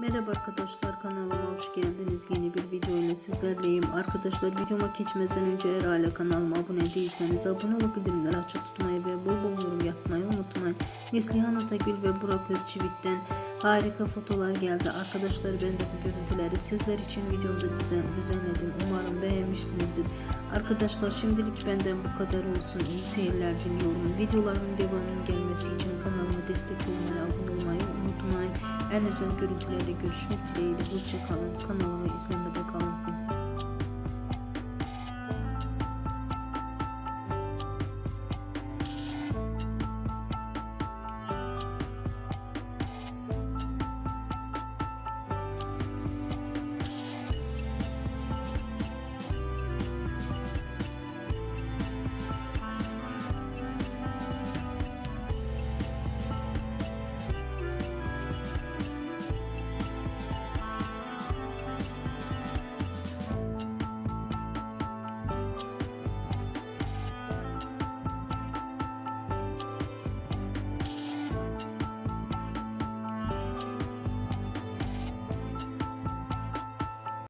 Merhaba arkadaşlar kanalıma hoş geldiniz. Yeni bir video ile sizlerleyim. Arkadaşlar videoma geçmeden önce eğer hala kanalıma abone değilseniz abone olup bildirimleri açık tutmayı ve bol bol yorum yapmayı unutmayın. Neslihan Atagül ve Burak Özçivit'ten harika fotolar geldi. Arkadaşlar ben de bu görüntüleri sizler için videomda düzen, düzenledim. Umarım beğenmişsinizdir. Arkadaşlar şimdilik benden bu kadar olsun. İyi seyirler diliyorum. Videolarımın devamının gelmesi için kanalıma destek olmayı, abone unutmayın. En özel görüntülerle görüşmek dileğiyle. Hoşçakalın. Kanalımı izlemede kalın.